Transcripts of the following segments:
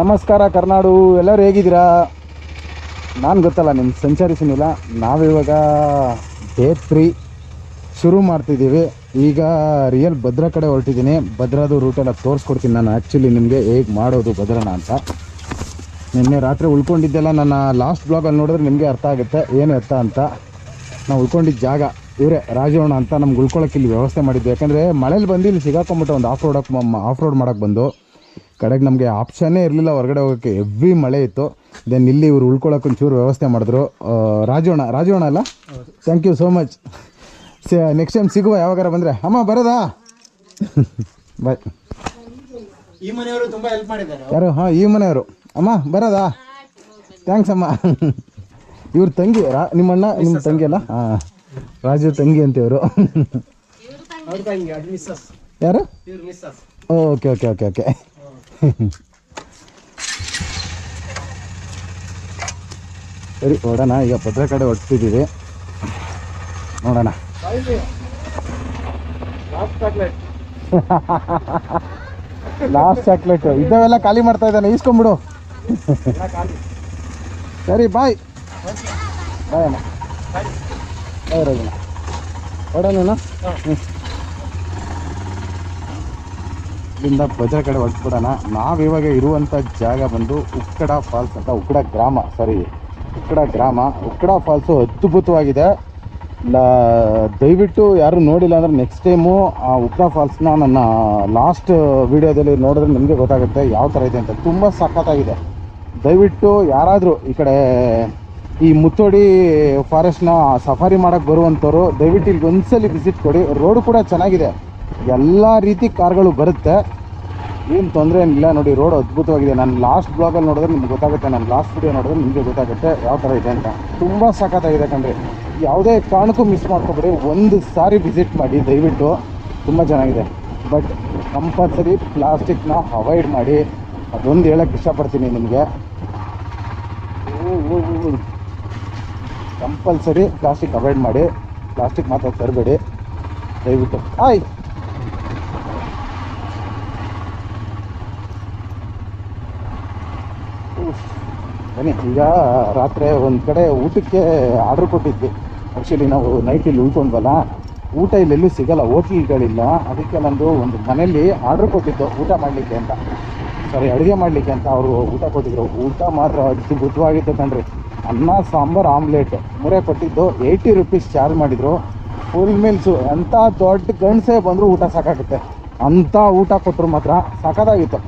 ನಮಸ್ಕಾರ ಕರ್ನಾಡು, ಎಲ್ಲರೂ ಹೇಗಿದ್ದೀರಾ? ನಾನು ಗೊತ್ತಲ್ಲ ನಿಮ್ಮ ಸಂಚರಿಸಿನಿಲ್ಲ ಸುನಿಲ. ನಾವಿವಾಗ ಡೇ ತ್ರೀ ಶುರು ಮಾಡ್ತಿದ್ದೀವಿ. ಈಗ ರಿಯಲ್ ಭದ್ರಾ ಕಡೆ ಹೊರಟಿದ್ದೀನಿ. ಭದ್ರಾದು ರೂಟೆಲ್ಲ ತೋರಿಸ್ಕೊಡ್ತೀನಿ ನಾನು. ಆ್ಯಕ್ಚುಲಿ ನಿಮಗೆ ಹೇಗೆ ಮಾಡೋದು ಭದ್ರನ ಅಂತ. ನಿನ್ನೆ ರಾತ್ರಿ ಉಳ್ಕೊಂಡಿದ್ದೆಲ್ಲ ನನ್ನ ಲಾಸ್ಟ್ ಬ್ಲಾಗಲ್ಲಿ ನೋಡಿದ್ರೆ ನಿಮಗೆ ಅರ್ಥ ಆಗುತ್ತೆ. ಏನು ಅರ್ಥ ಅಂತ. ನಾವು ಉಳ್ಕೊಂಡಿದ್ದ ಜಾಗ. ಇವರೇ ರಾಜವಣ ಅಂತ ನಮ್ಗೆ ಉಳ್ಕೊಳ್ಳೋಕೆ ಇಲ್ಲಿ ವ್ಯವಸ್ಥೆ ಮಾಡಿದ್ದು. ಯಾಕಂದರೆ ಮಳೇಲಿ ಬಂದು ಇಲ್ಲಿ ಸಿಗಾಕೊಂಬಿಟ್ಟು ಒಂದು ಆಫ್ ರೋಡಕ್ಕೆ ಆಫ್ ರೋಡ್ ಮಾಡೋಕ್ಕೆ ಬಂದು. ಕಡೆಗೆ ನಮಗೆ ಆಪ್ಷನ್ನೇ ಇರಲಿಲ್ಲ ಹೊರಗಡೆ ಹೋಗೋಕ್ಕೆ. ಎವ್ರಿ ಮಳೆ ಇತ್ತು. ದೆನ್ ಇಲ್ಲಿ ಇವರು ಉಳ್ಕೊಳ್ಳೋಕೆ ಒಂಚೂರು ವ್ಯವಸ್ಥೆ ಮಾಡಿದ್ರು. ರಾಜೋಣ ರಾಜೋಣ ಅಲ್ಲ? Thank you so much next time ಸಿಗುವ ಯಾವಾಗಾರ ಬಂದರೆ. ಅಮ್ಮ ಬರೋದಾ? ಬಾಯ್ ಈ ಮನೆಯವರು ತುಂಬಾ ಹೆಲ್ಪ್ ಮಾಡಿದ್ದಾರೆ. ಯಾರು? ಹಾಂ ಈ ಮನೆಯವರು. ಅಮ್ಮ ಬರೋದಾ? ಥ್ಯಾಂಕ್ಸ್ ಅಮ್ಮ. ಇವ್ರ ತಂಗಿ ರಾ ನಿಮ್ಮಣ್ಣ ನಿಮ್ಮ ತಂಗಿ ಅಲ್ಲ? ಹಾಂ ರಾಜು ತಂಗಿ ಅಂತ ಇವರು ಯಾರು ಓಕೆ ಓಕೆ ಓಕೆ ಓಕೆ. ಸರಿ ಹೊಡೋಣ ಈಗ ಭದ್ರಾ ಕಡೆ ಹೊಡ್ತಿದ್ದೀವಿ. ನೋಡೋಣ. ಲಾಸ್ಟ್ ಚಾಕ್ಲೇಟ್ ಇದ್ದಾವೆಲ್ಲ ಖಾಲಿ ಮಾಡ್ತಾ ಇದ್ದಾನೆ ಈಸ್ಕೊಂಬಿಡು ಸರಿ ಬಾಯ್ ಬಾಯ್ ಅಣ್ಣ. ಬಾಯ್ ರಾಜಣ್ಣ ಹೊಡೋಣ ಹ್ಞೂ ಇಲ್ಲಿಂದ ಬಜರ ಕಡೆ ಹೊರಟ್ಬಿಡೋಣ. ನಾವಿವಾಗ ಇರುವಂಥ ಜಾಗ ಬಂದು ಉಕ್ಕಡ ಫಾಲ್ಸ್ ಅಂತ ಉಕ್ಕಡ ಗ್ರಾಮ ಸಾರಿ ಉಕ್ಕಡ ಗ್ರಾಮ. ಉಕ್ಕಡ ಫಾಲ್ಸು ಅದ್ಭುತವಾಗಿದೆ. ದಯವಿಟ್ಟು ಯಾರು ನೋಡಿಲ್ಲ ಅಂದರೆ ನೆಕ್ಸ್ಟ್ ಟೈಮು ಆ ಉಕ್ಕಡ ಫಾಲ್ಸ್ನ ನನ್ನ ಲಾಸ್ಟ್ ವೀಡಿಯೋದಲ್ಲಿ ನೋಡಿದ್ರೆ ನಿಮಗೆ ಗೊತ್ತಾಗುತ್ತೆ ಯಾವ ಥರ ಇದೆ ಅಂತ. ತುಂಬ ಸಖತ್ತಾಗಿದೆ. ದಯವಿಟ್ಟು ಯಾರಾದರೂ ಈ ಕಡೆ ಈ ಮುತ್ತೋಡಿ ಫಾರೆಸ್ಟ್ನ ಸಫಾರಿ ಮಾಡೋಕ್ಕೆ ಬರುವಂಥವ್ರು ದಯವಿಟ್ಟು ಇಲ್ಲಿ ಒಂದ್ಸಲಿ ವಿಸಿಟ್ ಕೊಡಿ. ರೋಡು ಕೂಡ ಚೆನ್ನಾಗಿದೆ. ಎಲ್ಲ ರೀತಿ ಕಾರ್ಗಳು ಬರುತ್ತೆ. ಏನು ತೊಂದರೆ ಏನಿಲ್ಲ. ನೋಡಿ, ರೋಡ್ ಅದ್ಭುತವಾಗಿದೆ. ನಾನು ಲಾಸ್ಟ್ ಬ್ಲಾಗಲ್ಲಿ ನೋಡಿದ್ರೆ ನಿಮ್ಗೆ ಗೊತ್ತಾಗುತ್ತೆ. ನಾನು ಲಾಸ್ಟ್ ವಿಡಿಯೋ ನೋಡಿದ್ರೆ ನಿಮಗೆ ಗೊತ್ತಾಗುತ್ತೆ ಯಾವ ಥರ ಇದೆ ಅಂತ. ತುಂಬ ಸಖತ್ತಾಗಿದೆ ಕಣ್ರಿ. ಯಾವುದೇ ಕಾರಣಕ್ಕೂ ಮಿಸ್ ಮಾಡ್ಕೊಬೇಡಿ. ಒಂದು ಸಾರಿ ವಿಸಿಟ್ ಮಾಡಿ, ದಯವಿಟ್ಟು. ತುಂಬ ಚೆನ್ನಾಗಿದೆ. ಬಟ್ ಕಂಪಲ್ಸರಿ ಪ್ಲಾಸ್ಟಿಕ್ನ ಅವಾಯ್ಡ್ ಮಾಡಿ. ಅದೊಂದು ಹೇಳಕ್ಕೆ ಇಷ್ಟಪಡ್ತೀನಿ ನಿಮಗೆ. ಕಂಪಲ್ಸರಿ ಪ್ಲಾಸ್ಟಿಕ್ ಅವಾಯ್ಡ್ ಮಾಡಿ. ಪ್ಲಾಸ್ಟಿಕ್ ಮಾತ್ರ ತರಬೇಡಿ. ದಯವಿಟ್ಟು. ಆಯ್! ಬನ್ನಿ. ಈಗ ರಾತ್ರಿ ಒಂದು ಕಡೆ ಊಟಕ್ಕೆ ಆರ್ಡ್ರ್ ಕೊಟ್ಟಿದ್ವಿ. ಆ್ಯಕ್ಚುಲಿ ನಾವು ನೈಟ್ ಇಲ್ಲಿ ಉಳ್ಕೊಂಡ್ವಲ್ಲ, ಊಟ ಇಲ್ಲೆಲ್ಲೂ ಸಿಗಲ್ಲ, ಹೋಟ್ಲ್ಗಳಿಲ್ಲ. ಅದಕ್ಕೆ ನಂದು ಒಂದು ಮನೆಯಲ್ಲಿ ಆರ್ಡ್ರ್ ಕೊಟ್ಟಿದ್ದು, ಊಟ ಮಾಡಲಿಕ್ಕೆ ಅಂತ. ಸರಿ ಅಡುಗೆ ಮಾಡಲಿಕ್ಕೆ ಅಂತ ಅವರು ಊಟ ಕೊಟ್ಟಿದ್ರು. ಊಟ ಮಾತ್ರ ಅದ್ಭುತವಾಗಿತ್ತು ಕಣ್ರಿ. ಅನ್ನ, ಸಾಂಬಾರು, ಆಮ್ಲೆಟ್. ಮೂರೇ ಕೊಟ್ಟಿದ್ದು ಏಯ್ಟಿ ರುಪೀಸ್ ಚಾರ್ಜ್ ಮಾಡಿದರು. ಫುಲ್ ಮೀಲ್ಸು ಎಂಥ ದೊಡ್ಡ ಗಂಡಸೇ ಬಂದರೂ ಊಟ ಸಾಕಾಗುತ್ತೆ. ಅಂಥ ಊಟ ಕೊಟ್ಟರು ಮಾತ್ರ ಸಖತ್ತಾಗಿತ್ತು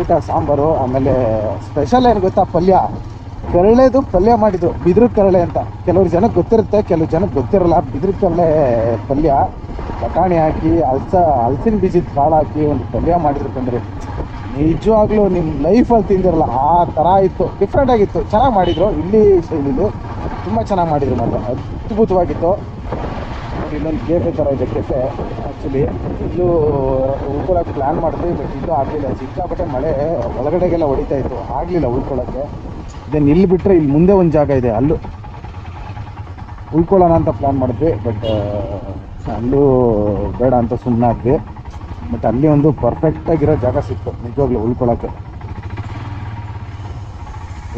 ಊಟ, ಸಾಂಬಾರು, ಆಮೇಲೆ ಸ್ಪೆಷಲ್ ಏನು ಗೊತ್ತಾ, ಪಲ್ಯ. ಕರಳೆದು ಪಲ್ಯ ಮಾಡಿದ್ರು ಬಿದಿರು ಕರಳೆ ಅಂತ. ಕೆಲವ್ರು ಜನಕ್ಕೆ ಗೊತ್ತಿರುತ್ತೆ ಕೆಲವು ಜನಕ್ಕೆ ಗೊತ್ತಿರಲ್ಲ. ಬಿದಿರು ಕರಳೆ ಪಲ್ಯ. ಬಟಾಣಿ ಹಾಕಿ, ಅಲ್ಸ ಹಲಸಿನ ಬೀಜದ ಕಾಳು ಹಾಕಿ ಒಂದು ಪಲ್ಯ ಮಾಡಿದ್ರು ಕಂಡ್ರಿ ನಿಜವಾಗ್ಲೂ ನಿಮ್ಮ ಲೈಫಲ್ಲಿ ತಿಂದಿರಲ್ಲ. ಆ ಥರ ಇತ್ತು. ಡಿಫ್ರೆಂಟ್ ಆಗಿತ್ತು. ಚೆನ್ನಾಗಿ ಮಾಡಿದ್ರು. ಇಲ್ಲಿ ಶೈಲಿಲಿ. ತುಂಬ ಚೆನ್ನಾಗಿ ಮಾಡಿದ್ರು ಮಾತ್ರ. ಅದ್ಭುತವಾಗಿತ್ತು. ಇಲ್ಲೊಂದು ಕೆಫೆ ಥರ ಇದೆ ಕೆಫೆ ಆ್ಯಕ್ಚುಲಿ ಇದು ಉಳ್ಕೊಳಕ್ಕೆ ಪ್ಲ್ಯಾನ್ ಮಾಡಿದ್ವಿ ಬಟ್ ಇದು ಆಗಲಿಲ್ಲ. ಸಿಕ್ಕಾಪಟ್ಟೆ ಮಳೆ ಒಳಗಡೆಗೆಲ್ಲ ಹೊಡಿತಾ ಇತ್ತು. ಆಗಲಿಲ್ಲ ಉಳ್ಕೊಳ್ಳೋಕ್ಕೆ ದೆನ್ ಇಲ್ಲಿ ಬಿಟ್ಟರೆ ಇಲ್ಲಿ ಮುಂದೆ ಒಂದು ಜಾಗ ಇದೆ. ಅಲ್ಲೂ ಉಳ್ಕೊಳ್ಳೋಣ ಅಂತ ಪ್ಲ್ಯಾನ್ ಮಾಡಿದ್ವಿ ಬಟ್ ಅಲ್ಲೂ ಬೇಡ ಅಂತ ಸುಮ್ಮನಾದ್ವಿ ಬಟ್ ಅಲ್ಲಿ ಒಂದು ಪರ್ಫೆಕ್ಟಾಗಿರೋ ಜಾಗ ಸಿಕ್ತು. ನಿಜವಾಗ್ಲೂ ಉಳ್ಕೊಳ್ಳೋಕ್ಕೆ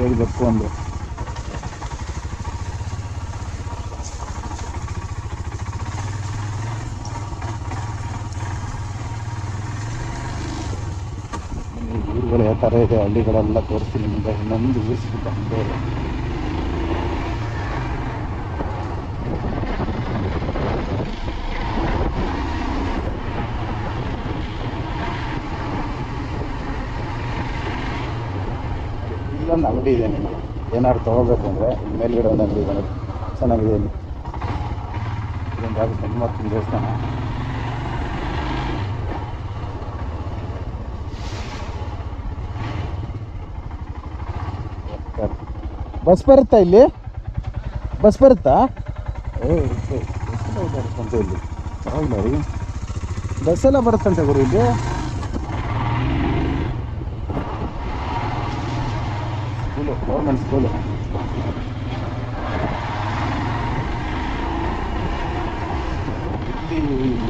ಹೇಳ್ಬೇಕು ಅಂದರೆ ಊರುಗಳು ಯಾವ ಥರ ಇದೆ ಹಳ್ಳಿಗಳೆಲ್ಲ ತೋರಿಸಿ ನಿಮಗೆ ಇನ್ನೊಂದು ಊರಿಸ್ಬಿಟ್ಟು ಹಂಗೆ ಇಲ್ಲೊಂದು ಅಂಗಡಿ ಇದೆ ನಿಮಗೆ. ಏನಾದ್ರು ತೊಗೋಬೇಕು ಅಂದರೆ ಮೇಲ್ಗಡೆ ಒಂದು ಅಂಗಡಿ ಇದೆ. ಚೆನ್ನಾಗಿದೆ ಇದೊಂದು ಯಾವುದು ಹನುಮಪ್ಪನ ದೇವಸ್ಥಾನ. ಬಸ್ ಬರುತ್ತಾ ಇಲ್ಲಿ? ಬಸ್ ಬರುತ್ತಾ? ಬರುತ್ತಂತೆ ಇಲ್ಲಿ. ಪರವಾಗಿಲ್ಲ ರೀ ಬಸ್ಸೆಲ್ಲ ಬರುತ್ತಂತೆ ಗುರು ಇಲ್ಲಿ. School government school.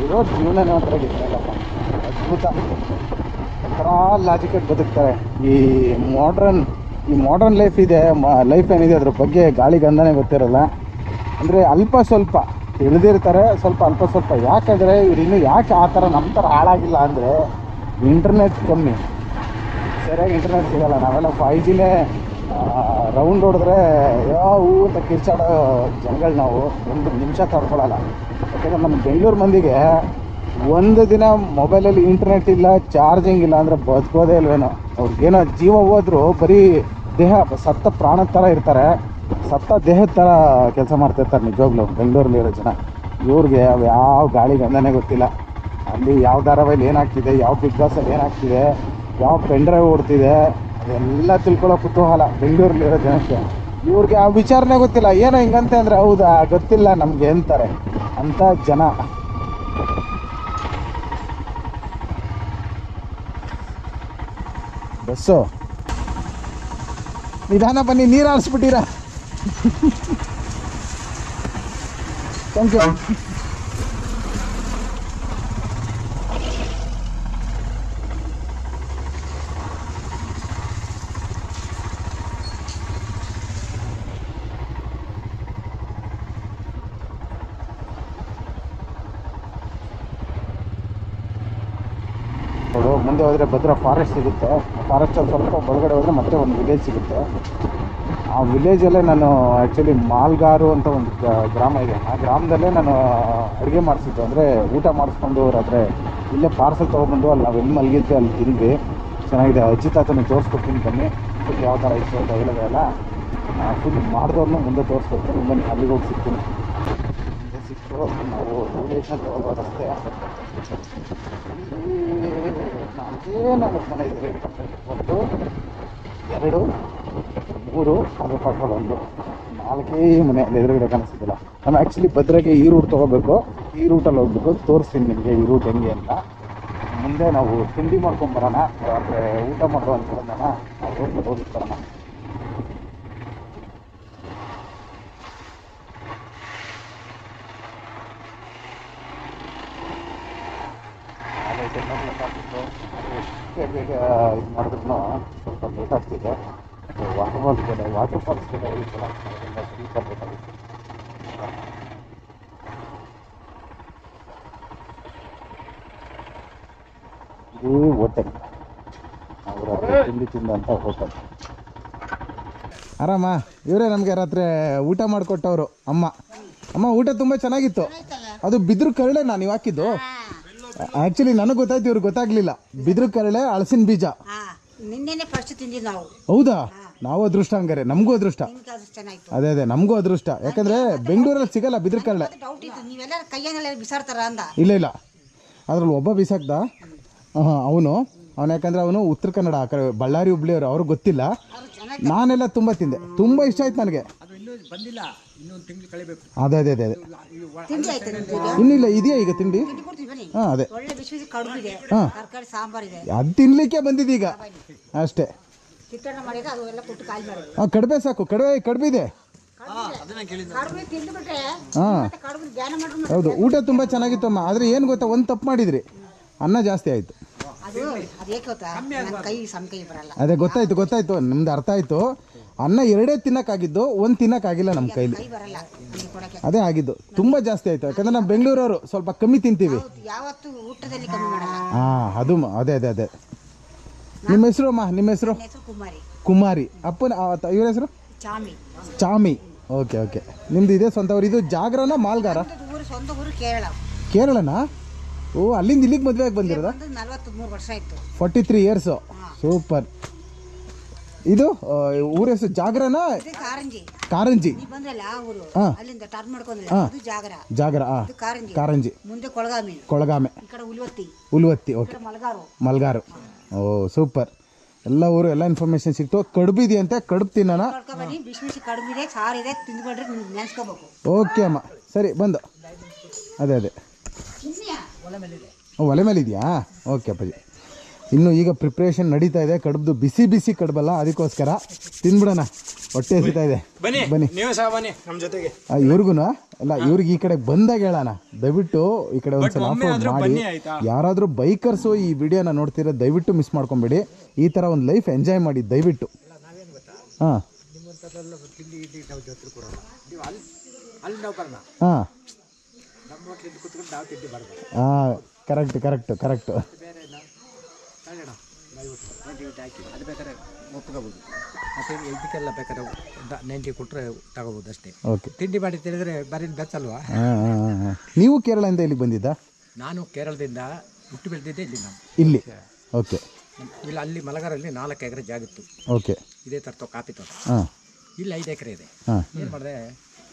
ಇರೋ ಅದ್ಭುತ. ಒಂಥರ ಬದುಕ್ತಾರೆ. ಈ ಮಾಡ್ರನ್ ಈ ಮಾಡ್ರನ್ ಲೈಫ್ ಇದೆ ಲೈಫ್ ಏನಿದೆ ಅದ್ರ ಬಗ್ಗೆ ಗಾಳಿ ಗಂಧನೇ ಗೊತ್ತಿರಲ್ಲ. ಅಂದರೆ ಅಲ್ಪ ಸ್ವಲ್ಪ ತಿಳಿದಿರ್ತಾರೆ ಸ್ವಲ್ಪ ಅಲ್ಪ ಸ್ವಲ್ಪ. ಯಾಕಂದರೆ ಇವ್ರು ಇನ್ನೂ ಯಾಕೆ ಆ ಥರ ನಮ್ಮ ಥರ ಹಾಳಾಗಿಲ್ಲ ಅಂದರೆ ಇಂಟರ್ನೆಟ್ ಕಮ್ಮಿ. ಸರಿಯಾಗಿ ಇಂಟರ್ನೆಟ್ ಸಿಗಲ್ಲ. ನಾವೆಲ್ಲ ಫೈವ್ ಜಿನೇ ರೌಂಡ್ ಹೊಡೆದ್ರೆ ಯಾವ ಅಂತ ಕಿರ್ಚಾಡೋ ಜನಗಳು ನಾವು. ಒಂದು ನಿಮಿಷ ತಡ್ಕೊಳ್ಳಲ್ಲ ಯಾಕಂದರೆ ನಮ್ಮ ಬೆಂಗಳೂರು ಮಂದಿಗೆ ಒಂದು ದಿನ ಮೊಬೈಲಲ್ಲಿ ಇಂಟರ್ನೆಟ್ ಇಲ್ಲ ಚಾರ್ಜಿಂಗ್ ಇಲ್ಲ ಅಂದರೆ ಬದುಕೋದೇ ಇಲ್ವೇನೋ. ಅವ್ರಿಗೇನೋ ಜೀವ ಹೋದರೂ ಬರೀ ದೇಹ, ಸತ್ತ ಪ್ರಾಣದ ಥರ ಇರ್ತಾರೆ. ಸತ್ತ ದೇಹದ ಥರ ಕೆಲಸ ಮಾಡ್ತಿರ್ತಾರೆ ನಿಜವಾಗ್ಲೂ ಬೆಂಗಳೂರಲ್ಲಿರೋ ಜನ. ಇವ್ರಿಗೆ ಅವು ಯಾವ ಗಾಳಿ ಗಂಧನೇ ಗೊತ್ತಿಲ್ಲ. ಅಲ್ಲಿ ಯಾವ ಧಾರಾವಾಹಿಲಿ ಏನಾಗ್ತಿದೆ ಯಾವ ಬಿಗ್ ಬಾಸಲ್ಲಿ ಏನಾಗ್ತಿದೆ ಯಾವ ಪೆನ್ ಡ್ರೈವ್ ಓಡ್ತಿದೆ, ಅದೆಲ್ಲ ತಿಳ್ಕೊಳ್ಳೋ ಕುತೂಹಲ ಬೆಂಗಳೂರಲ್ಲಿರೋ ಜನಕ್ಕೆ. ಇವ್ರಿಗೆ ಆ ವಿಚಾರನೇ ಗೊತ್ತಿಲ್ಲ. ಏನೋ ಹಿಂಗಂತೆ ಅಂದರೆ, ಹೌದಾ, ಗೊತ್ತಿಲ್ಲ ನಮಗೆ ಅಂತಾರೆ. ಅಂಥ ಜನ. ಬಸ್ಸು. ನಿಧಾನ ಬನ್ನಿ ನೀರು ಆರಿಸ್ಬಿಟ್ಟಿರಾ? ಥ್ಯಾಂಕ್ ಯು ನೋಡು ಮುಂದೆ ಹೋದರೆ ಭದ್ರ ಫಾರೆಸ್ಟ್ ಸಿಗುತ್ತೆ. ಫಾರೆಸ್ಟಲ್ಲಿ ಸ್ವಲ್ಪ ಒಳಗಡೆ ಹೋದರೆ ಮತ್ತೆ ಒಂದು ವಿಲೇಜ್ ಸಿಗುತ್ತೆ. ಆ ವಿಲೇಜಲ್ಲೇ ನಾನು ಆ್ಯಕ್ಚುಲಿ ಮಾಲ್ಗಾರು ಅಂತ ಒಂದು ಗ್ರಾಮ ಇದೆ. ಆ ಗ್ರಾಮದಲ್ಲೇ ನಾನು ಅಡುಗೆ ಮಾಡಿಸಿದ್ದು. ಅಂದರೆ ಊಟ ಮಾಡಿಸ್ಕೊಂಡು ಅವರಾದರೆ ಇಲ್ಲೇ ಪಾರ್ಸಲ್ ತೊಗೊಬಂದು ಅಲ್ಲಿ ನಾವು ಎಲ್ಲಿ ಮಲಗಿದ್ವಿ ಅಲ್ಲಿ ತಿಂದ್ವಿ. ಚೆನ್ನಾಗಿದೆ. ಅಜ್ಜಿ ತಾತನ ತೋರಿಸ್ಕೊಡ್ತೀನಿ ಬನ್ನಿ. ಫುಡ್ ಯಾವ ಥರ ಇತ್ತು ಅಂತ ಹೇಳಿದ್ರಲ್ಲ ಫುಡ್ ಮಾಡಿದವ್ರನ್ನೂ ಮುಂದೆ ತೋರಿಸ್ಕೊಡ್ತೀನಿ. ಬನ್ನಿ ಅಲ್ಲಿಗೆ ಹೋಗಿ ಸಿಗ್ತೀನಿ. ಸಿಕ್ತು ನಾವು ವಿಲೇಜ್ನ ನಾಲ್ಕೇ ನಾಲ್ಕು ಮನೆ ಒಂದು ಎರಡು ಮೂರು ಅದ್ರ ಪಕ್ಕದಲ್ಲಿ ಒಂದು ನಾಲ್ಕೇ ಮನೆ ಅಲ್ಲಿ ಎದುರುಗಡೆ ಕಾಣಿಸ್ತಿಲ್ಲ ನಾನು ಆ್ಯಕ್ಚುಲಿ ಭದ್ರಗೆ ಈ ರೂಟ್ ತೊಗೋಬೇಕು. ಈ ರೂಟಲ್ಲಿ ಹೋಗ್ಬೇಕು ತೋರಿಸ್ತೀನಿ ನಿಮಗೆ ಈ ರೂಟ್ ಹೆಂಗೆ ಅಂತ. ಮುಂದೆ ನಾವು ತಿಂಡಿ ಮಾಡ್ಕೊಂಬರೋಣ ಊಟ ಮಾಡೋ ಅಂತ ಹೇಳಿದ್ನಲ್ಲ ಆ ರೂಟ್ ತೋರಿಸ್ಬರೋಣ ಆಮೇಲೆ ಟೆನ್ ಓ ಕ್ಲಾಕ್ ಆಗಿತ್ತು ಎಷ್ಟೇ ಬೇಗ ಇದು ಮಾಡಿದ್ರು ಆಗ್ತಿದೆ. ವಾಟರ್ ಫಾಲ್ಸ್ ಕಡೆ ವಾಟರ್ ಫಾಲ್ಸ್ ಕಡೆ ಹೋಗಿತ್ತಲ್ಲ ಅದರಿಂದ ಸ್ವಲ್ಪ ಬೇಕಾಗಿತ್ತು ಇದು ಹೋಟೆಲ್. ಅವ್ರ ತಿಂಡಿ ತಿಂದಂಥ ಹೋಟೆಲ್. ಆರಾಮ? ಇವರೇ ನಮಗೆ ರಾತ್ರಿ ಊಟ ಮಾಡಿಕೊಟ್ಟವರು ಅಮ್ಮ. ಅಮ್ಮ ಊಟ ತುಂಬ ಚೆನ್ನಾಗಿತ್ತು. ಅದು ಬಿದ್ರು ಕರಳೆ ನಾನು ನೀವು ಹಾಕಿದ್ದು. ಆ್ಯಕ್ಚುಲಿ ನನಗೆ ಗೊತ್ತಾಯ್ತು ಇವ್ರಿಗೆ ಗೊತ್ತಾಗ್ಲಿಲ್ಲ. ಬಿದ್ರು ಕರಳೆ ಹಳಸಿನ ಬೀಜ. ನಿನ್ನೆನೆ ಫಸ್ಟ್ ತಿಂದಿದ್ದು ನಾವು. ಹೌದಾ? ನಾವು ಅದೃಷ್ಟ ಹಂಗಾರೆ ನಮಗೂ ಅದೃಷ್ಟ. ನಿಮ್ಗೆ ಅದು ಚೆನ್ನಾಗಿತ್ತು. ಅದೇ ಅದೇ ನಮಗೂ ಅದೃಷ್ಟ. ಯಾಕಂದ್ರೆ ಬೆಂಗಳೂರಲ್ಲಿ ಸಿಗಲ್ಲ ಬಿದ್ರ ಕಳ್ಳ ಡೌಟ್ ಇತ್ತು. ನೀವೆಲ್ಲ ಕೈಯನ್ನೆಲ್ಲ ಬಿಸಾಡ್ತಾರ ಅಂದ ಇಲ್ಲ ಇಲ್ಲ. ಅದ್ರಲ್ಲಿ ಒಬ್ಬ ಬಿಸಾಕ್ದ. ಅವನು ಅವನು ಯಾಕಂದ್ರೆ ಅವನು ಉತ್ತರ ಕನ್ನಡ ಆ ಕಡೆ ಬಳ್ಳಾರಿ ಹುಬ್ಳಿಯವರು ಅವ್ರಿಗೆ ಗೊತ್ತಿಲ್ಲ. ಅವ್ರು ಚೆನ್ನಾಗಿ ನಾನೆಲ್ಲ ತುಂಬ ತಿಂದೆ. ತುಂಬ ಇಷ್ಟ ಆಯ್ತು ನನಗೆ. ಅದೇ ಅದೇ ಅದೇ ಅದೇ. ತಿಂಡಿ ಆಯ್ತು ನಿಮ್ದು ಈಗ ಇನ್ನಿಲ್ಲ ಇದೆಯಾ ಈಗ ತಿಂಡಿ? ತಿಂಡಿ ಕೊಡ್ತೀವಿ ಬನ್ನಿ. ಹಾಂ ಅದೇ. ಒಳ್ಳೆ ಬಿಸಿ ಬಿಸಿ ಕಡುಬು ಇದೆ ಹಾ. ತರಕಾರಿ ಸಾಂಬಾರ್ ಇದೆ. ಅದು ತಿನ್ಲಿಕ್ಕೆ ಬಂದಿದ್ದೀಗ ಅಷ್ಟೇ. ಚಿತ್ರಾನ್ನ ಮಾಡಿದ್ರೆ ಅದು ಎಲ್ಲ ಕೊಟ್ಟು ಕಾಯಿ ಮಾಡೋದು ಹಾಂ ಕಡಿಮೆ ಸಾಕು. ಕಡಿಮೆ ಕಡಿಮೆ ಕಡುಬು ತಿಂದುಬಿಟ್ರೆ ಹಾಂ. ಮತ್ತೆ ಕಡುಬು ಧ್ಯಾನ ಮಾಡ್ರು ಹೌದು ಊಟ ತುಂಬ ಚೆನ್ನಾಗಿತ್ತಮ್ಮ. ಆದರೆ ಏನು ಗೊತ್ತಾ ಒಂದು ತಪ್ಪು ಮಾಡಿದ್ರಿ. ಅನ್ನ ಜಾಸ್ತಿ ಆಯಿತು. ಅದು ಅದು ಗೊತ್ತಾ? ನನ್ನ ಕೈ ಸಮ ಕೈ ಬರಲ್ಲ. ಅದೇ ಗೊತ್ತಾಯ್ತು ಗೊತ್ತಾಯ್ತು. ನಿಮ್ದು ಅರ್ಥ ಆಯಿತು. ಅನ್ನ ಎರಡೇ ತಿನ್ನಕ್ಕಾಗಿದ್ದು ಒಂದು ತಿನ್ನಕ್ಕಾಗಿಲ್ಲ ನಮ್ಮ ಕೈಲಿ. ಬರಲ್ಲ. ನನಗೆ ಕೊಡಕ್ಕೆ. ಅದೇ ಆಗಿದ್ದು. ತುಂಬ ಜಾಸ್ತಿ ಆಯಿತು. ಯಾಕಂದ್ರೆ ನಾವು ಬೆಂಗಳೂರವರು ಸ್ವಲ್ಪ ಕಮ್ಮಿ ತಿಂತೀವಿ. ಹಾ ಯಾವತ್ತೂ ಊಟದಲ್ಲಿ ಕಮ್ಮಿ ಮಾಡಲ್ಲ. ಹಾಂ ಅದು ಮ- ಅದೇ ಅದೇ ಅದೇ. ನಿಮ್ಮ ಹೆಸರು ಅಮ್ಮ? ನಿಮ್ಮ ಹೆಸರು? ನನ್ನ ಹೆಸರು ಕುಮಾರಿ. ಕುಮಾರಿ. ಅಪ್ಪನ ಇವ್ರ ಹೆಸರು? ಚಾಮಿ. ಚಾಮಿ. Okay okay. ನಿಮ್ದು ಇದೆ ಸ್ವಂತ ಊರು. ಇದು ಜಾಗರನ ಮಾಲ್ಗಾರ? ಸ್ವಂತ ಊರು ಸ್ವಂತ ಊರು ಕೇರಳ. ಕೇರಳನಾ? ಓ ಅಲ್ಲಿಂದ ಇಲ್ಲಿಗೆ ಮದುವೆ ಆಗಿ ಬಂದಿರೋದಾ ಒಂದು ವರ್ಷ ಆಯ್ತು. ಫಾರ್ಟಿ ತ್ರೀ ಇಯರ್ಸು ಸೂಪರ್ ಇದು ಊರ ಹೆಸರು ಜಾಗರನ? ಕಾರಂಜಿ. ಕಾರಂಜಿ. ಬಂದ್ರಲ್ಲ ಆ ಊರು ಹಾ. ಅಲ್ಲಿಂದ ಟರ್ನ್ ಮಾಡ್ಕೊಂಡ್ರೆ ಅದು ಜಾಗರ. ಜಾಗರ ಆ ಇದು ಕಾರಂಜಿ. ಕಾರಂಜಿ. ಮುಂದೆ ಕೊಳಗಾಮಿ. ಕೊಳಗಾಮೆ. ಈ ಕಡೆ ಉಲ್ವತ್ತಿ. ಈ ಉಲ್ವತ್ತಿ ಓಕೆ. ಕಡೆ ಮಲಗಾರು. ಮಲ್ಗಾರು. ಓ ಸೂಪರ್. ಎಲ್ಲ ಊರು ಎಲ್ಲ ಇನ್ಫಾರ್ಮೇಶನ್ ಸಿಕ್ತು ಕಡುಬು ಇದೆಯಂತೆ ಕಡುಬು ತಿನ್ನೋಣ ಬನ್ನಿ ಬಿಸಿ ಬಿಸಿ ಕಡುಬು ಇದೆ ಸಾರು ಇದೆ ನಿಮ್ಗೆ ನೆನ್ಸ್ಕೋಬೇಕು. ಓಕೆ ಅಮ್ಮ. ಸರಿ ಬಂದು. ಅದೇ ಅದೇ. ಓ, ಒಲೆ ಮೇಲೆ ಇದೆಯಾ ಓಕೆ ಅಪ್ಪಾಜಿ. ಇನ್ನು ಈಗ ಪ್ರಿಪ್ರೇಷನ್ ನಡೀತಾ ಇದೆ. ಕಡುಬ್ದು ಬಿಸಿ ಬಿಸಿ ಕಡುಬಲ್ಲ. ಅದಕ್ಕೋಸ್ಕರ ತಿನ್ಬಿಡೋಣ. ಹೊಟ್ಟೆ ಹಸಿತಾ ಇದೆ. ಬನ್ನಿ. ಬನ್ನಿ. ನೀವು ಸಹ ಬನ್ನಿ. ನಮ್ಮ ಜೊತೆಗೆ. ಇವ್ರಿಗೂ ಅಲ್ಲ ಇವ್ರಿಗೆ ಈ ಕಡೆ ಬಂದಾಗ ಹೇಳೋಣ. ದಯವಿಟ್ಟು ಈ ಕಡೆ ಒಂದ್ಸಲ ಅಪ್ಲೋಡ್ ಮಾಡಿ? ಯಾರಾದರೂ ಬೈಕರ್ಸು ಈ ವಿಡಿಯೋನ ನೋಡ್ತೀರ ದಯವಿಟ್ಟು ಮಿಸ್ ಮಾಡ್ಕೊಂಬಿಡಿ. ಈ ಥರ ಒಂದು ಲೈಫ್ ಎಂಜಾಯ್ ಮಾಡಿ ದಯವಿಟ್ಟು. ಹಾಂ. ಹಾಂ. ಕರೆಕ್ಟ್ ಕರೆಕ್ಟ್ ಕರೆಕ್ಟ್ ನೈಂಟಿ ಹಾಕಿ ಅದು ಬೇಕಾದ್ರೆ ಒಪ್ಕೋಬೋದು. ಮತ್ತು ಇದಕ್ಕೆಲ್ಲ ಬೇಕಾದ್ರೆ ನೆಂಟಿ ಕೊಟ್ಟರೆ ತಗೋಬೋದು ಅಷ್ಟೇ. ಓಕೆ. ತಿಂಡಿ ಮಾಡಿ ತಿಂದರೆ ಬರೀ ಬೆಚ್ಚಲ್ವಾ? ನೀವು ಕೇರಳದಿಂದ ಇಲ್ಲಿಗೆ ಬಂದಿದ್ದ? ನಾನು ಕೇರಳದಿಂದ ಹುಟ್ಟು ಬೆಳೆದಿದ್ದೆ ಇಲ್ಲಿ ನಾನು. ಇಲ್ಲಿ? ಓಕೆ. ಇಲ್ಲ ಅಲ್ಲಿ ಮಲಗಾರಲ್ಲಿ ನಾಲ್ಕು ಎಕರೆ ಜಾಗ ಇತ್ತು. ಓಕೆ. ಇದೇ ಥರ ತೋ ಕಾಪಿ ತೋಟ. ಹಾಂ. ಇಲ್ಲಿ ಐದು ಎಕರೆ ಇದೆ. ಹಾಂ. ಏನು ಮಾಡಿದೆ?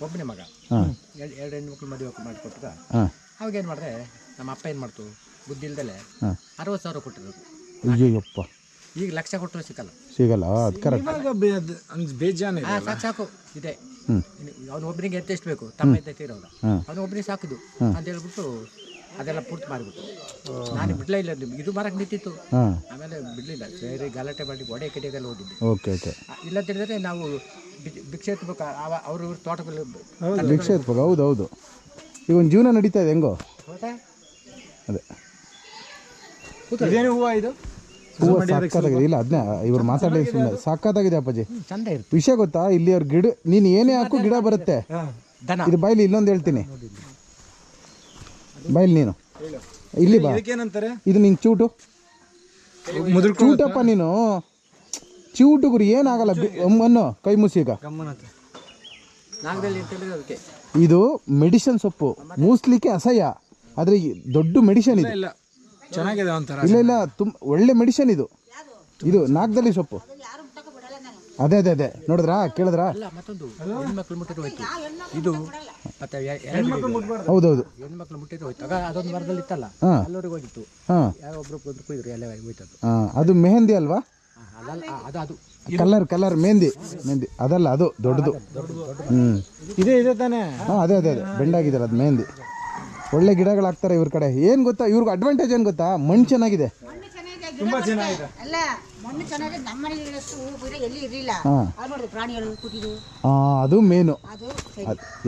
ಒಬ್ಬನೇ ಮಗ. ಹಾಂ. ಎರಡು ಎರಡು ಹೆಣ್ಮಕ್ಳು ಮದುವೆ ಮಾಡಿಕೊಟ್ಟಾಗ ಹಾಂ. ಅವಾಗ ಏನು ಮಾಡಿದೆ? ನಮ್ಮ ಅಪ್ಪ ಏನು ಮಾಡ್ತು? ಬುದ್ಧಿ ಇಲ್ದಲೆ ಹಾಂ. ಅರವತ್ತು ಸಾವಿರ ಕೊಟ್ಟಿರೋದು. ಅಯ್ಯಯ್ಯಪ್ಪ. ಈಗ ಲಕ್ಷ ಕೊಟ್ಟರು ಸಿಕ್ಕಲ್ಲ ಸಿಗಲ್ಲ ಅದು ಕರೆಕ್ಟ್ ಬೇಜಾನ ಸಾಕು ಸಾಕು ಇದೆ. ಹ್ಞೂ ಅವನು ಒಬ್ಬನಿಗೆ ಎತ್ತೆಷ್ಟು ಬೇಕು? ತಮ್ಮ ಎತ್ತೆ ಇರೋಲ್ಲ. ಅವ್ನು ಅವನು ಒಬ್ಬನಿಗೆ ಸಾಕಿದು ಅಂತ ಹೇಳ್ಬಿಟ್ಟು ಅದೆಲ್ಲ ಪೂರ್ತಿ ಮಾಡಿಬಿಟ್ಟು ನಾನು ಬಿಡ್ಲೇ ಇಲ್ಲ ನಿಮ್ಗೆ. ಇದು ಮಾರಕ್ಕೆ ನಿಂತಿತ್ತು. ಆಮೇಲೆ ಬಿಡಲಿಲ್ಲ. ಸೇರಿ ಗಲಾಟೆ ಮಾಡಿ ಒಡೆ ಕಡೆಗೆಲ್ಲ ಹೋಗಿದ್ದೆ. Okay okay. ಇಲ್ಲ ತಿಳಿದ್ರೆ ನಾವು ಭಿಕ್ಷೆ ಎತ್ಬೇಕು ಅವರು ಇವ್ರ ತೋಟದಲ್ಲಿ ಭಿಕ್ಷೆ ಎತ್ಬೇಕು ಹೌದು ಹೌದು. ಈಗ ಒಂದು ಜೀವನ ನಡೀತಾ ಇದೆ ಹೆಂಗೋ? ಅದೇ. ಇದೇನು ಹೂವು ಇದು? ಹೂವು ಸಾಕಾಗಿದೆ ಇಲ್ಲ ಅದನ್ನೇ ಇವ್ರು ಮಾತಾಡಿ ಸುಮ್ಮನೆ ಸಾಕಾಗಿದೆ ಅಪ್ಪಾಜಿ. ಚಂದ ಇರುತ್ತೆ ವಿಷಯ ಗೊತ್ತಾ? ಇಲ್ಲಿ ಅವ್ರ ಗಿಡ ನೀನು ಏನೇ ಹಾಕು ಗಿಡ ಬರುತ್ತೆ. ದನ. ಇದು ಬಾಯ್ಲಿ ಇಲ್ಲೊಂದು ಹೇಳ್ತೀನಿ. ಬಾಯ್ಲಿ ನೀನು. ಇಲ್ಲಿ ಬಾ. ಏನಂತಾರೆ? ಇದು ನಿನ್ ಚೂಟು. ಚೂಟಪ್ಪ ನೀನು. ಚೂಟು ಗುರಿ ಏನಾಗಲ್ಲ. ಅಮ್ಮನ್ನು ಕೈ ಮುಸಿ ಈಗ. ನಾಗದಲ್ಲಿ ಅಂತ ಹೇಳಿದ್ರೆ ಅದಕ್ಕೆ. ಇದು ಮೆಡಿಸಿನ್ ಸೊಪ್ಪು. ಮೂಸ್ಲಿಕ್ಕೆ ಅಸಹ್ಯ. ಆದರೆ ದೊಡ್ಡ ಮೆಡಿಸಿನ್ ಇದು. ಚೆನ್ನಾಗಿದೆ ಒಂಥರ ಇಲ್ಲ ಇಲ್ಲ ತುಂಬ ಒಳ್ಳೆ ಮೆಡಿಸಿನ್ ಇದು. ಇದು ನಾಗದಲ್ಲಿ ಸೊಪ್ಪು. ಅದೇ ಅದೇ ಅದೇ. ನೋಡಿದ್ರಾ? ಕೇಳಿದ್ರಾ? ಅಲ್ಲ ಮತ್ತೊಂದು ಹೆಣ್ಮಕ್ಳು ಮುಟ್ಟಿದ್ರೆ ಹೋಯ್ತು. ಇದು ಮತ್ತೆ ಎರಡು ಹೌದೌದು. ಹೆಣ್ಮಕ್ಳು ಮುಟ್ಟಿದ್ರೆ ಹೋಯ್ತು. ಆಗ ಅದೊಂದು ಮರದಲ್ಲಿ ಇತ್ತಲ್ಲ ಹಾಂ. ಎಲ್ಲರಿಗೂ ಹೋಗಿತ್ತು. ಹಾಂ. ಯಾರೋ ಒಬ್ರು ಬಂದು ಕುಯ್ದ್ರು ಎಲ್ಲ ಹೋಯ್ತದ್ದು. ಹಾಂ ಅದು ಮೆಹಂದಿ ಅಲ್ವಾ? ಅಲ್ಲ ಅದು ಅದು. Colour colour mehndi. ಮೆಹಂದಿ. ಅದಲ್ಲ ಅದು ದೊಡ್ಡದು. ಹ್ಮ್. ಇದೇ ಇದೆ ತಾನೇ? ಹಾಂ ಅದೇ ಅದೇ ಅದೇ. ಬೆಂಡಾಗಿದ್ದಾರೆ ಅದು ಮೆಹಂದಿ. ಒಳ್ಳೆ ಗಿಡಗಳು ಹಾಕ್ತಾರೆ ಇವ್ರ ಕಡೆ. ಏನು ಗೊತ್ತಾ? ಇವ್ರಿಗೆ ಅಡ್ವಾಂಟೇಜ್ ಏನು ಗೊತ್ತಾ? ಮಣ್ಣು ಚೆನ್ನಾಗಿದೆ. ತುಂಬಾ ಚೆನ್ನಾಗಿದೆ. ಅಲ್ಲ ಮಣ್ಣು ನಮ್ಮ ಮನೆಗೆ ಎಲ್ಲಿ ಇರಲಿಲ್ಲ. ಅದು ನೋಡಿದ್ರೆ ಪ್ರಾಣಿಗಳು ಕೂತಿದ್ದು ಹಾಂ ಅದು ಮೇನು ಅದು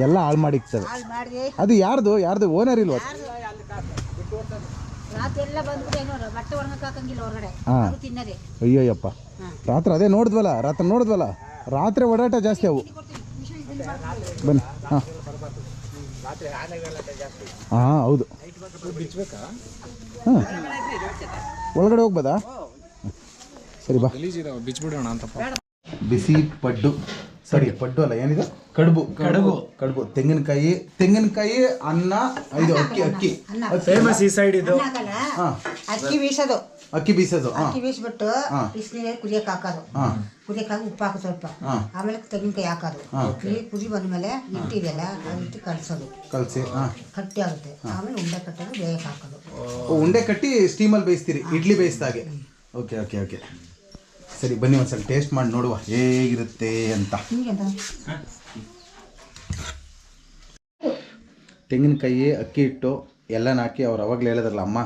ಎಲ್ಲ ಹಾಳು ಮಾಡಿಕ್ತವೆ ಹಾಳು ಅದು ಯಾರ್ದು? ಯಾರ್ದು? ಓನರ್ ಇಲ್ವಾ? ರಾತ್ರಿ ಎಲ್ಲ ಬಂದ್ಬಿಟ್ಟು ಏನೋ ಬಟ್ಟೆ ಒಣಗಕ್ಕೆ ಹಾಕಂಗಿಲ್ಲ ಹೊರಗಡೆ. ಹಾಂ. ಅದು ತಿನ್ನದೆ. ಅಯ್ಯೋಯ್ಯಪ್ಪ. ರಾತ್ರಿ ಅದೇ ನೋಡಿದ್ವಲ್ಲ? ರಾತ್ರಿ ನೋಡಿದ್ವಲ್ಲ? ರಾತ್ರಿ ಓಡಾಟ ಜಾಸ್ತಿ ಅವು. ಬನ್ನಿ. ಹಾಂ. ಹಾಂ ಹೌದು. ಹಾಂ. ಒಳಗಡೆ ಹೋಗ್ಬೋದಾ? ಸರಿ ಬಾ. ಬಿಸಿ ಪಡ್ಡು. ಸರಿ ಪಡ್ಡು ಅಲ್ಲ ಏನಿದೆ? ಕಡುಬು. ಕಡುಬು. ಕಡುಬು. ತೆಂಗಿನಕಾಯಿ ತೆಂಗಿನಕಾಯಿ ಅನ್ನ ಇದು ಅಕ್ಕಿ ಅಕ್ಕಿ. ಫೇಮಸ್ ಈ ಸೈಡ್ ಇದು. ಅಕ್ಕಿ ಬೀಸೋದು. ಅಕ್ಕಿ ಬೀಸೋದು. ಹಾಂ. ಅಕ್ಕಿ ಬೀಸ್ಬಿಟ್ಟು ಬಿಸಿನೀರು ಕುದಿಯಕ್ಕೆ ಹಾಕೋದು. ಹಾಂ. ಕುದಿಯಕ್ಕೆ ಹಾಕಿ ಉಪ್ಪು ಹಾಕೋದು ಸ್ವಲ್ಪ ಆಮೇಲೆ ತೆಂಗಿನಕಾಯಿ ಹಾಕೋದು. ನೀರು ಕುದಿ ಬಂದ್ಮೇಲೆ ಹಿಟ್ಟಿದೆಯಲ್ಲ ಅದು ಹಿಟ್ಟು ಕಲಸೋದು. ಕಲಸಿ ಹಾಂ. ಗಟ್ಟಿ ಆಗುತ್ತೆ. ಆಮೇಲೆ ಉಂಡೆ ಕಟ್ಟೋದು ಬೇಯಕ್ಕೆ ಹಾಕೋದು. ಉಂಡೆ ಕಟ್ಟಿ ಸ್ಟೀಮಲ್ಲಿ ಬೇಯಿಸ್ತೀರಿ. ಇಡ್ಲಿ ಬೇಯಿಸ್ದಾಗೆ. Okay okay okay. ಸರಿ ಬನ್ನಿ ಒಂದ್ಸಲ ಟೇಸ್ಟ್ ಮಾಡಿ ನೋಡುವ ಹೇಗಿರುತ್ತೆ ಅಂತ. ತೆಂಗಿನಕಾಯಿ ಅಕ್ಕಿ ಹಿಟ್ಟು ಎಲ್ಲನ ಹಾಕಿ ಅವ್ರು ಅವಾಗಲೇ ಹೇಳಿದ್ರಲ್ಲ ಅಮ್ಮ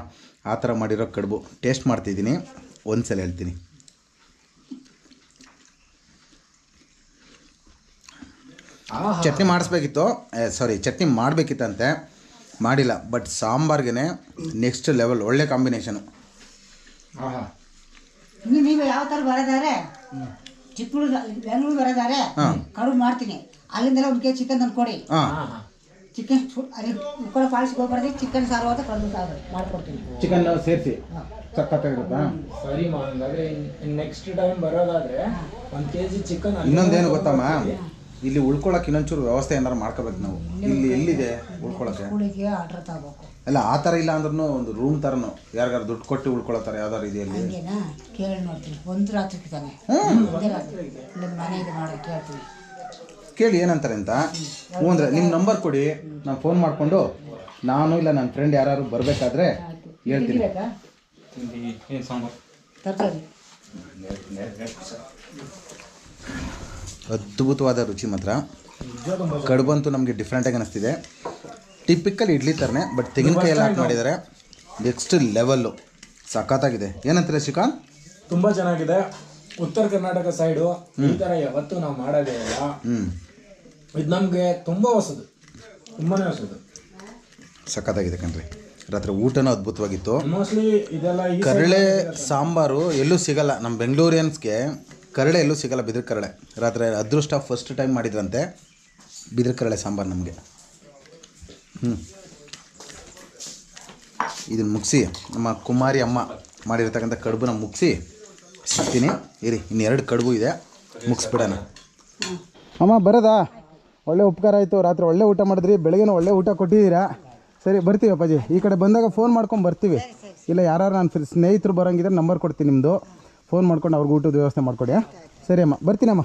ಆ ಥರ ಮಾಡಿರೋ ಕಡುಬು. ಟೇಸ್ಟ್ ಮಾಡ್ತಿದ್ದೀನಿ. ಒಂದ್ಸಲ ಹೇಳ್ತೀನಿ. ಚಟ್ನಿ ಮಾಡಿಸ್ಬೇಕಿತ್ತು. ಸಾರಿ ಚಟ್ನಿ ಮಾಡಬೇಕಿತ್ತಂತೆ. ಮಾಡಿಲ್ಲ ಬಟ್ ಸಾಂಬಾರ್ಗೆ ನೆಕ್ಸ್ಟ್ ಲೆವೆಲ್ ಒಳ್ಳೆ ಕಾಂಬಿನೇಷನು ಇನ್ನು ನೀವು ಯಾವ ಥರ ಬರೋದಾರೆ ಚಿಕ್ಕಮಗಳೂರು ಬೆಂಗಳೂರು ಬರೋದಾರೆ ಕಡುಬು ಮಾಡ್ತೀನಿ. ಅಲ್ಲಿಂದೆಲ್ಲ ಒಂದು ಕೆಜಿ ಚಿಕನ್ ತಂದು ಕೊಡಿ ಹಾಂ ಚಿಕನ್ ಅಲ್ಲಿ ಉಳ್ಕೊಳ್ಳೋ ಪಾಲಿಸ್ಗೆ ಹೋಗ್ಬಾರ್ದು ಚಿಕನ್ ಸಾರು ಅಂತ ಕಡುಬು ಸಾರು ಮಾಡ್ಕೊಡ್ತೀನಿ. ಚಿಕನ್ ಸೇರಿಸಿ? ಸಕ್ಕತ್ತಾಗಿರುತ್ತಾ ಸರಿ ಹಾಗಾದ್ರೆ ನೆಕ್ಸ್ಟ್ ಟೈಮ್ ಬರೋದಾದ್ರೆ ಒಂದ್ ಕೆಜಿ ಚಿಕನ್ ಇನ್ನೊಂದೇನು ಗೊತ್ತಮ್ಮ? ಇಲ್ಲಿ ಉಳ್ಕೊಳಕ್ಕೆ ಇನ್ನೊಂಚೂರು ವ್ಯವಸ್ಥೆ ಏನಾರು ಮಾಡ್ಕೋಬೇಕು ನಾವು. ಇಲ್ಲಿ ಎಲ್ಲಿದೆ ಉಳ್ಕೊಳಕ್ಕೆ? ಸ್ಕೂಲಿಗೆ ಆರ್ಡರ್ ತಗೋಬೇಕು. ಅಲ್ಲ ಆ ಥರ ಇಲ್ಲ ಅಂದ್ರೂ ಒಂದು ರೂಮ್ ಥರನು ಯಾರಿಗಾರು ದುಡ್ಡು ಕೊಟ್ಟು ಉಳ್ಕೊಳ್ಳೋ ಥರ ಯಾವ್ದಾರು ಇದೆಯಲ್ಲಿ ಹಂಗೇನಾ? ಕೇಳಿ ನೋಡ್ತೀನಿ. ಒಂದು ರಾತ್ರಿ ತಾನೆ. ಒಂದೇ ರಾತ್ರಿ. ಇದು ಮಾಡೋ ಕೇಳ್ತೀನಿ. ಕೇಳಿ ಏನಂತಾರೆ ಅಂತ? ಹ್ಞೂ ಅಂದರೆ ನಿಮ್ಮ ನಂಬರ್ ಕೊಡಿ. ನಾನು ಫೋನ್ ಮಾಡಿಕೊಂಡು ನಾನು ಇಲ್ಲ ನನ್ನ ಫ್ರೆಂಡ್ ಯಾರು ಬರಬೇಕಾದ್ರೆ ಹೇಳ್ತೀನಿ. ಬೇಕಾ ತರಕಾರಿ. ಅದ್ಭುತವಾದ ರುಚಿ ಮಾತ್ರ. ಕಡುಬಂತೂ ನಮಗೆ ಡಿಫ್ರೆಂಟಾಗಿ ಅನಿಸ್ತಿದೆ. ಟಿಪಿಕಲ್ ಇಡ್ಲಿ ಥರನೇ ಬಟ್ ತೆಂಗಿನಕಾಯಿ ಎಲ್ಲ ಹಾಕಿ ಮಾಡಿದ್ದಾರೆ ನೆಕ್ಸ್ಟ್ ಲೆವೆಲ್ಲು ಸಖತ್ತಾಗಿದೆ. ಏನಂತಾರೆ ಶ್ರೀಕಾಂತ್? ತುಂಬಾ ಚೆನ್ನಾಗಿದೆ. ಉತ್ತರ ಕರ್ನಾಟಕ ಸೈಡು ಈ ತರ ಯಾವತ್ತು ನಾವು ಮಾಡೋದೇ ಇಲ್ಲ. ಹ್ಞೂ ಇದು ನಮಗೆ ತುಂಬಾ ಹೊಸದು. ತುಂಬಾನೇ ಹೊಸದು. ಸಖತ್ತಾಗಿದೆ ಕಣ್ರಿ. ರಾತ್ರಿ ಊಟನೂ ಅದ್ಭುತವಾಗಿತ್ತು. ಮೋಸ್ಟ್ಲಿ ಇದೆಲ್ಲ ಈ ಕರಳೆ ಸಾಂಬಾರು ಎಲ್ಲೂ ಸಿಗಲ್ಲ. ನಮ್ಮ ಬೆಂಗಳೂರಿಯನ್ಸ್ಗೆ ಕರಳೆ ಎಲ್ಲೂ ಸಿಗಲ್ಲ ಬಿದಿರು ಕರಳೆ ರಾತ್ರಿ ಅದೃಷ್ಟ ಫಸ್ಟ್ ಟೈಮ್ ಮಾಡಿದ್ರಂತೆ. ಬಿದಿರು ಕರಳೆ ಸಾಂಬಾರು ನಮಗೆ. ಹ್ಞೂ ಇದನ್ನು ಮುಗಿಸಿ, ನಮ್ಮ ಕುಮಾರಿ ಅಮ್ಮ ಮಾಡಿರ್ತಕ್ಕಂಥ ಕಡುಬನ್ನ ಮುಗಿಸಿ ಸಿಗ್ತೀನಿ ಇರಿ, ಇನ್ನೆರಡು ಕಡುಬು ಇದೆ, ಮುಗಿಸ್ಬಿಡೋಣ. ಅಮ್ಮ, ಬರೋದಾ? ಒಳ್ಳೆ ಉಪಕಾರ ಆಯಿತು. ರಾತ್ರಿ ಒಳ್ಳೆ ಊಟ ಮಾಡಿದ್ರಿ, ಬೆಳಗ್ಗೆನೂ ಒಳ್ಳೆ ಊಟ ಕೊಟ್ಟಿದ್ದೀರಾ? ಸರಿ, ಬರ್ತೀವಿ ಅಪ್ಪಾಜಿ. ಈ ಕಡೆ ಬಂದಾಗ ಫೋನ್ ಮಾಡ್ಕೊಂಡು ಬರ್ತೀವಿ. ಇಲ್ಲ ಯಾರು ನನ್ನ ಸ್ನೇಹಿತರು ಬರೋಂಗಿದ್ರೆ ನಂಬರ್ ಕೊಡ್ತೀನಿ ನಿಮ್ಮದು ಫೋನ್ ಮಾಡ್ಕೊಂಡು ಅವ್ರಿಗೆ ಊಟದ ವ್ಯವಸ್ಥೆ ಮಾಡಿಕೊಡಿ ಸರಿ, ಅಮ್ಮ. ಬರ್ತೀನಮ್ಮ.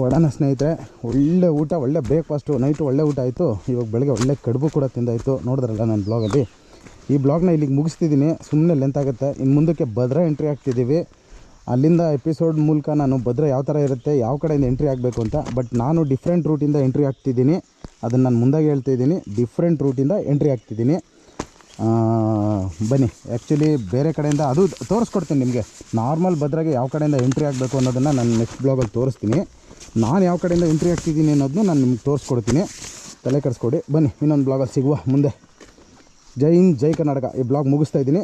ಒಡನ ಸ್ನೇಹಿತರೆ, ಒಳ್ಳೆ ಊಟ, ಒಳ್ಳೆ ಬ್ರೇಕ್ಫಾಸ್ಟು ನೈಟು ಒಳ್ಳೆ ಊಟ ಆಯಿತು. ಇವಾಗ ಬೆಳಗ್ಗೆ ಒಳ್ಳೆ ಕಡುಬು ಕೂಡ ತಿಂದಾಯಿತು. ನೋಡಿದ್ರಲ್ಲ ನನ್ನ ಬ್ಲಾಗಲ್ಲಿ ಈ ಬ್ಲಾಗ್ನ ಇಲ್ಲಿಗೆ ಮುಗಿಸ್ತಿದ್ದೀನಿ ಸುಮ್ಮನೆ ಲೆಂತ್ ಆಗುತ್ತೆ. ಇನ್ನು ಮುಂದಕ್ಕೆ ಭದ್ರ ಎಂಟ್ರಿ ಆಗ್ತಿದ್ದೀವಿ ಅಲ್ಲಿಂದ ಎಪಿಸೋಡ್ ಮೂಲಕ ನಾನು ಭದ್ರ ಯಾವ ಥರ ಇರುತ್ತೆ, ಯಾವ ಕಡೆಯಿಂದ ಎಂಟ್ರಿ ಆಗಬೇಕು ಅಂತ. ಬಟ್ ನಾನು ಡಿಫ್ರೆಂಟ್ ರೂಟಿಂದ ಎಂಟ್ರಿ ಆಗ್ತಿದ್ದೀನಿ ಅದನ್ನು ನಾನು ಮುಂದಾಗಿ ಹೇಳ್ತಿದ್ದೀನಿ ಡಿಫ್ರೆಂಟ್ ರೂಟಿಂದ ಎಂಟ್ರಿ ಆಗ್ತಿದ್ದೀನಿ ಬನ್ನಿ. ಆ್ಯಕ್ಚುಲಿ ಬೇರೆ ಕಡೆಯಿಂದ ಅದು ತೋರಿಸ್ಕೊಡ್ತೀನಿ ನಿಮಗೆ. ನಾರ್ಮಲ್ ಭದ್ರಾಗೆ ಯಾವ ಕಡೆಯಿಂದ ಎಂಟ್ರಿ ಆಗಬೇಕು ಅನ್ನೋದನ್ನು ನಾನು ನೆಕ್ಸ್ಟ್ ಬ್ಲಾಗಲ್ಲಿ ತೋರಿಸ್ತೀನಿ. ನಾನು ಯಾವ ಕಡೆಯಿಂದ ಎಂಟ್ರಿ ಆಗ್ತಿದ್ದೀನಿ ಅನ್ನೋದನ್ನು ನಾನು ನಿಮ್ಗೆ ತೋರಿಸ್ಕೊಡ್ತೀನಿ. ತಲೆ ಕೆಡಿಸ್ಕೊಡಿ. ಬನ್ನಿ, ಇನ್ನೊಂದು ಬ್ಲಾಗಲ್ಲಿ ಸಿಗುವ ಮುಂದೆ. ಜೈ ಹಿಂದ್, ಜೈ ಕರ್ನಾಟಕ. ಈ ಬ್ಲಾಗ್ ಮುಗಿಸ್ತಾ ಇದ್ದೀನಿ.